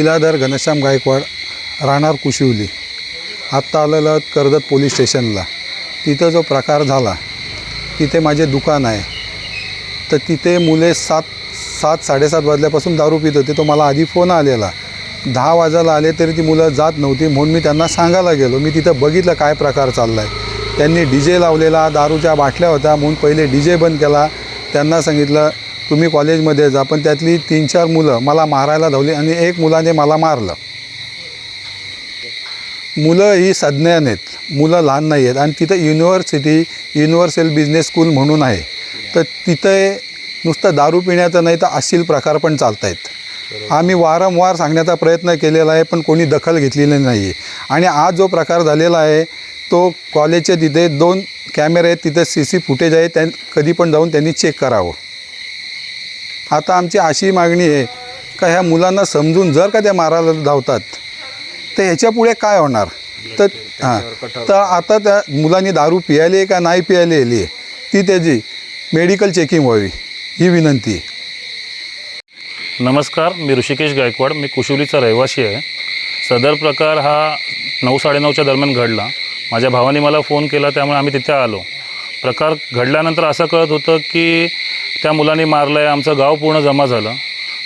लीलाधर घनश्याम गायकवाड राहणार कुशिवली. आत्ता आलेलं कर्जत पोलीस स्टेशनला. तिथं जो प्रकार झाला तिथे माझे दुकान आहे. तर तिथे मुले सात सात साडेसात वाजल्यापासून दारू पित होते. तो मला आधी फोन आलेला. दहा वाजायला आले तरी ती मुलं जात नव्हती म्हणून मी त्यांना सांगायला गेलो. मी तिथं बघितलं काय प्रकार चालला आहे त्यांनी डी जे लावलेला दारूच्या बाटल्या होत्या म्हणून पहिले डी जे बंद केला. त्यांना सांगितलं तुम्ही कॉलेजमध्ये जा पण त्यातली तीन चार मुलं मला मारायला धावली आणि एक मुलाने मला मारलं. मुलं ही सज्ञान आहेत मुलं लहान नाही आहेत आणि तिथं युनिव्हर्सिटी युनिव्हर्सल बिझनेस स्कूल म्हणून आहे. तर तिथे नुसतं दारू पिण्याचं नाही तर अश्लील प्रकार पण चालत आहेत आम्ही वारंवार सांगण्याचा प्रयत्न केलेला आहे पण कोणी दखल घेतलेली नाही. आहे आणि आज जो प्रकार झालेला आहे तो कॉलेजच्या तिथे दोन कॅमेरे आहेत तिथे सी सी फुटेज आहे त्या कधी पण जाऊन त्यांनी चेक करावं. आता आमची अशी मागणी आहे का ह्या मुलांना समजून जर का त्या मारायला धावतात तर ह्याच्या पुढे काय होणार? तर हां. तर आता त्या मुलांनी दारू पियाली आहे का नाही पियालेली आहे? ती त्याची मेडिकल चेकिंग व्हावी ही विनंती. आहे नमस्कार मी ऋषिकेश गायकवाड. मी कुशुलीचा रहिवासी आहे. सदर प्रकार हा नऊ साडेनऊच्या दरम्यान घडला. माझ्या भावाने मला फोन केला त्यामुळे आम्ही तिथे आलो. प्रकार घडल्यानंतर असं कळत होतं की त्या मुलाने मारलं आहे आमचं गाव पूर्ण जमा झालं.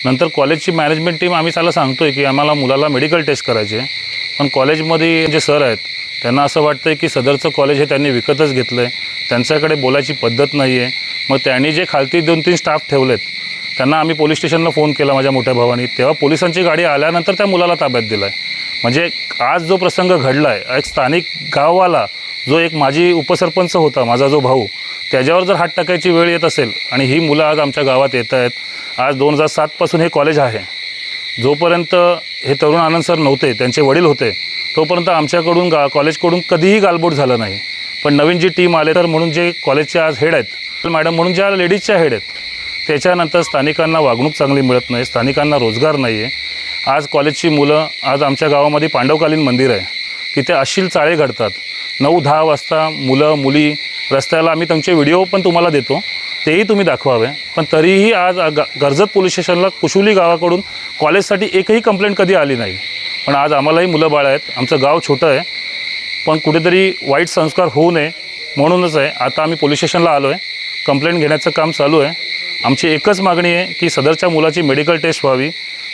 नंतर कॉलेजची मॅनेजमेंट टीम आम्ही त्याला सांगतो आहे की आम्हाला मुलाला मेडिकल टेस्ट करायची आहे. पण कॉलेजमध्ये जे सर आहेत त्यांना असं वाटतं आहे की सदरचं कॉलेज हे त्यांनी विकतच घेतलं आहे त्यांच्याकडे बोलायची पद्धत नाही आहे मग त्यांनी जे खालती दोन तीन स्टाफ ठेवलेत त्यांना आम्ही पोलीस स्टेशनला फोन केला माझ्या मोठ्या भावानी. तेव्हा पोलिसांची गाडी आल्यानंतर त्या मुलाला ताब्यात दिला आहे म्हणजे आज जो प्रसंग घडला आहे एक स्थानिक गाववाला जो एक माझी उपसरपंच होता माझा जो भाऊ त्याच्यावर जर हात टाकायची वेळ येत असेल आणि ही मुलं आज आमच्या गावात येत आहेत आज दोन हजार सातपासून हे कॉलेज आहे. जोपर्यंत हे तरुण आनंद सर नव्हते त्यांचे वडील होते तोपर्यंत आमच्याकडून गा कॉलेजकडून कधीही गालबोट झालं नाही. पण नवीन जी टीम आले तर म्हणून जे कॉलेजचे आज हेड आहेत मॅडम म्हणून ज्या लेडीजच्या हेड आहेत त्याच्यानंतर स्थानिकांना वागणूक चांगली मिळत नाही स्थानिकांना रोजगार नाही आहे आज कॉलेजची मुलं आज आमच्या गावामध्ये पांडवकालीन मंदिर आहे. तिथे अशील चाळे घडतात. नऊ दहा वाजता मुलं मुली रस्त्याला आम्ही तुमचे व्हिडिओ पण तुम्हाला देतो. तेही तुम्ही दाखवावे. पण तरीही आज ग पोलीस स्टेशनला कुशुली गावाकडून कॉलेजसाठी एकही कंप्लेंट कधी आली नाही. पण आज आम्हालाही मुलं बाळ आहेत. आमचं गाव छोटं आहे. पण कुठेतरी वाईट संस्कार होऊ नये म्हणूनच आहे. आता आम्ही पोलीस स्टेशनला आलो आहे कंप्लेंट घेण्याचं काम चालू आहे. आमची एकच मागणी आहे की सदरच्या मुलाची मेडिकल टेस्ट व्हावी.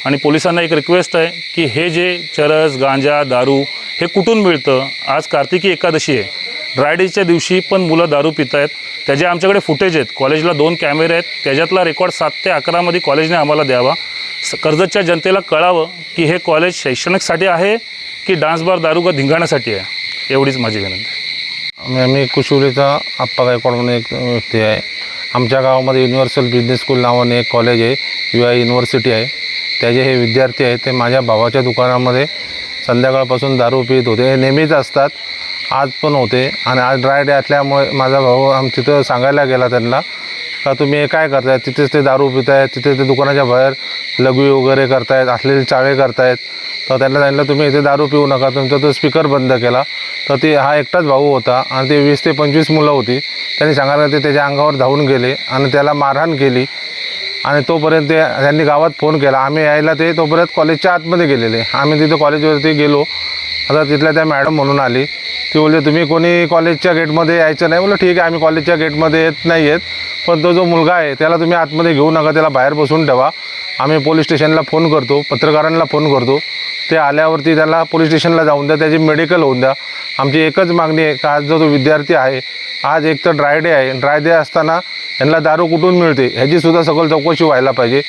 आणि पोलिसांना एक रिक्वेस्ट आहे की हे जे चरस गांजा दारू हे कुठून मिळतं? आज कार्तिकी एकादशी आहे. ड्रायडेच्या दिवशी पण मुलं दारू पित आहेत. त्याचे आमच्याकडे फुटेज आहेत कॉलेजला दोन कॅमेरे आहेत त्याच्यातला रेकॉर्ड सात ते अकरामध्ये कॉलेजने आम्हाला द्यावा. कर्जतच्या जनतेला कळावं की हे कॉलेज शैक्षणिकसाठी आहे की डान्स बार दारू का धिंगाण्यासाठी आहे? एवढीच माझी विनंती आम्ही मी मी कुशिवलीचा आप्पा गायकवाड म्हणून एक व्यक्ती आहे. आमच्या गावामध्ये युनिव्हर्सल बिझनेस स्कूल नावाने एक कॉलेज आहे यू आय युनिव्हर्सिटी आहे. त्याचे हे विद्यार्थी आहेत ते माझ्या भावाच्या दुकानामध्ये संध्याकाळपासून दारू पित होते. हे नेहमीच असतात. आज पण होते आणि आज ड्राय डे असल्यामुळे माझा भाऊ आम तिथं सांगायला गेला त्यांना का तुम्ही हे काय करतायत तिथेच ते दारू पित आहेत तिथे ते दुकानाच्या बाहेर लघवी वगैरे करतायत असलेले चाळे करतायत. तर त्यांना सांगितलं तुम्ही इथे दारू पिऊ नका तुमचा तो स्पीकर बंद केला. तर ते हा एकटाच भाऊ होता आणि ते वीस ते पंचवीस मुलं होती. त्यांनी सांगायला ते त्याच्या अंगावर धावून गेले आणि त्याला मारहाण केली आणि तोपर्यंत ते त्यांनी गावात फोन केला. आम्ही यायला ते तोपर्यंत कॉलेजच्या आतमध्ये गेलेले. आम्ही तिथं कॉलेजवरती गेलो. आता तिथल्या त्या मॅडम म्हणून आली. ते बोलले तुम्ही कोणी कॉलेजच्या गेटमध्ये यायचं नाही? बोललं ठीक आहे आम्ही कॉलेजच्या गेटमध्ये येत नाही आहेत पण तो जो मुलगा आहे त्याला तुम्ही आतमध्ये घेऊ नका त्याला बाहेर बसून ठेवा. आम्ही पोलीस स्टेशनला फोन करतो पत्रकारांना फोन करतो. ते आल्यावरती त्याला पोलीस स्टेशनला जाऊन द्या त्याची मेडिकल होऊन द्या. आमची एकच मागणी आहे का आज जो तो विद्यार्थी आहे आज एक तर ड्राय डे आहे. ड्राय डे असताना यांना दारू कुठून मिळते? ह्याचीसुद्धा सगळं सखोल चौकशी व्हायला पाहिजे.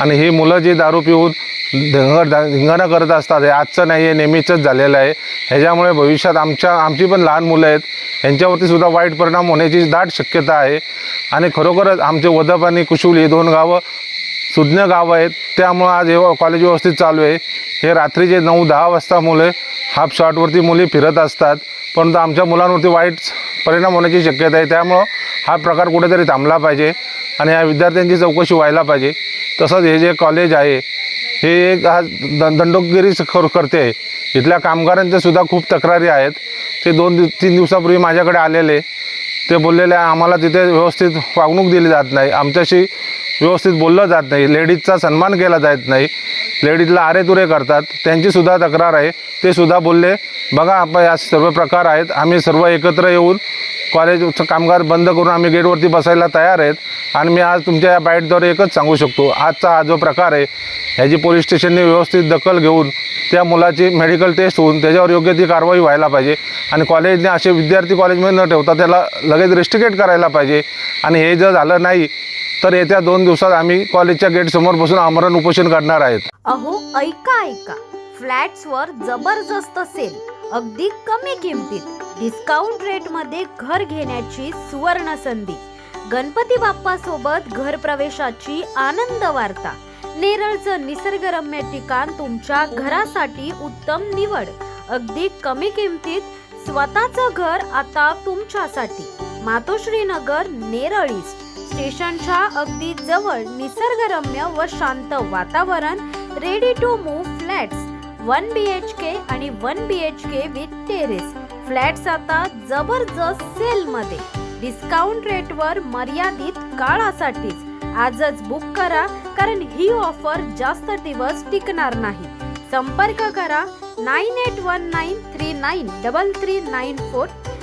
आणि ही मुलं जी दारू पिऊन धिंगड धिंगाणा करत असतात. हे आजचं नाही आहे नेहमीचंच झालेलं आहे. ह्याच्यामुळे भविष्यात आमच्या आमची पण लहान मुलं आहेत. ह्यांच्यावरतीसुद्धा वाईट परिणाम होण्याची दाट शक्यता आहे. आणि खरोखरच आमचे वदप आणि कुशुल ही दोन गावं सुज्ञ गावं आहेत. त्यामुळं आज हे कॉलेज व्यवस्थित चालू आहे. हे रात्रीचे नऊ दहा वाजता मुले हाफ शॉटवरती मुली फिरत असतात. परंतु आमच्या मुलांवरती वाईट परिणाम होण्याची शक्यता आहे. त्यामुळं हा प्रकार कुठेतरी थांबला पाहिजे आणि या विद्यार्थ्यांची चौकशी व्हायला पाहिजे. तसंच हे जे कॉलेज आहे हे एक आज द दंडोगिरी कर करते. आहे इथल्या कामगारांच्या सुद्धा खूप तक्रारी आहेत. ते दोन दिव तीन दिवसापूर्वी माझ्याकडे आलेले. ते बोललेले आम्हाला तिथे व्यवस्थित वागणूक दिली जात नाही. आमच्याशी व्यवस्थित बोललं जात नाही. लेडीजचा सन्मान केला जात नाही. लेडीजला आरेतुरे करतात. त्यांचीसुद्धा तक्रार आहे. ते सुद्धा बोलले बघा आपण या सर्व प्रकार आहेत. आम्ही सर्व एकत्र येऊन कॉलेजचं कामगार बंद करून आम्ही गेटवरती बसायला तयार आहेत. आणि मी आज तुमच्या या बाईटद्वारे एकच सांगू शकतो. आजचा हा जो प्रकार आहे ह्याची पोलीस स्टेशनने व्यवस्थित दखल घेऊन त्या मुलाची मेडिकल टेस्ट होऊन त्याच्यावर योग्य ती कारवाई व्हायला पाहिजे. आणि कॉलेजने असे विद्यार्थी कॉलेजमध्ये न ठेवता त्याला लगेच रिस्टिकेट करायला पाहिजे. आणि हे जर झालं नाही तर येत्या दोन दिवसात आम्ही कॉलेजच्या गेट समोर बसून आमरण उपोषण करणार आहेत. अहो ऐका ऐका. फ्लॅट्सवर जबरदस्त सेल अगदी कमी किमतीत. डिस्काउंट रेटमध्ये घर घेण्याची सुवर्ण संधी. गणपती बाप्पा सोबत घर प्रवेशाची आनंद वार्ता. नेरळचं निसर्गरम्य ठिकाण तुमच्या घरासाठी उत्तम निवड. अगदी कमी किमतीत स्वतःचं घर आता तुमच्यासाठी. मातोश्री नगर नेरळ ईस्ट स्टेशनच्या अगदी जवळ निसर्गरम्य व शांत वातावरण ready to move flats one B H K आणि one B H K with terrace flats आता जबरदस्त सेलमध्ये डिस्काउंट रेटवर मर्यादित काळासाठीच. आजच बुक करा कारण ही ऑफर जास्त दिवस टिकणार नाही. संपर्क करा nine eight one nine three nine double three nine four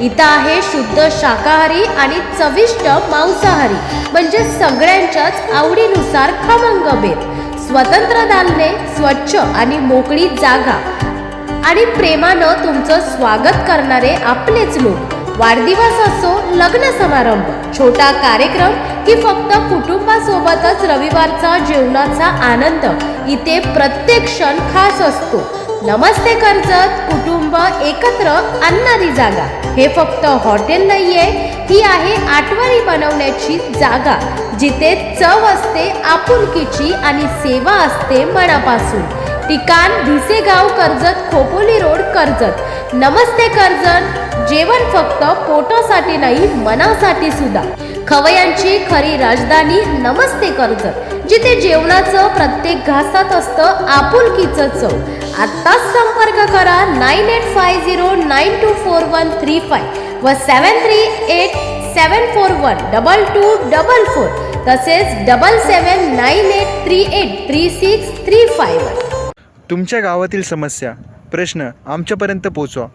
इथं आहे शुद्ध शाकाहारी आणि चविष्ट मांसाहारी. म्हणजे सगळ्यांच्याच आवडीनुसार खमंग बेत. स्वतंत्र दालने स्वच्छ आणि मोकळी जागा. आणि प्रेमानं तुमचं स्वागत करणारे आपलेच लोक. वाढदिवस असो लग्न समारंभ छोटा कार्यक्रम की फक्त कुटुंबासोबतच रविवारचा जेवणाचा आनंद इथे प्रत्येक क्षण खास असतो. नमस्ते कर्जत कुटुंब एकत्र आणणारी जागा. हे फक्त हॉटेल नाहीये ही आहे आठवणी बनवण्याची जागा जिथे चव असते आपुलकीची आणि सेवा असते मनापासून. ठिकाण भिसेगाव कर्जत खोपोली रोड कर्जत. नमस्ते कर्जत जेवण फक्त पोटासाठी नाही मनासाठी सुद्धा. खवयांची खरी राजधानी नमस्ते कर्जत जिथे जेवणाचं प्रत्येक घासात असतं आपुलकीचं चव. आत्ताच संपर्क करा nine eight five zero nine two four one three five व seven three eight seven four one double two double four तसेच double seven nine eight three eight three six three five one तुमच्या गावातील समस्या प्रश्न आमच्यापर्यंत पोचवा.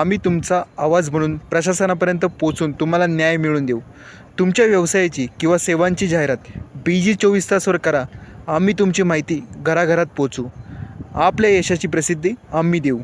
आम्ही तुमचा आवाज म्हणून प्रशासनापर्यंत पोचून तुम्हाला न्याय मिळवून देऊ. तुमच्या व्यवसायाची किंवा सेवांची जाहिरात बी जी चोवीस तासवर करा. आम्ही तुमची माहिती घराघरात पोचू. आपल्या यशाची प्रसिद्धी आम्ही देऊ.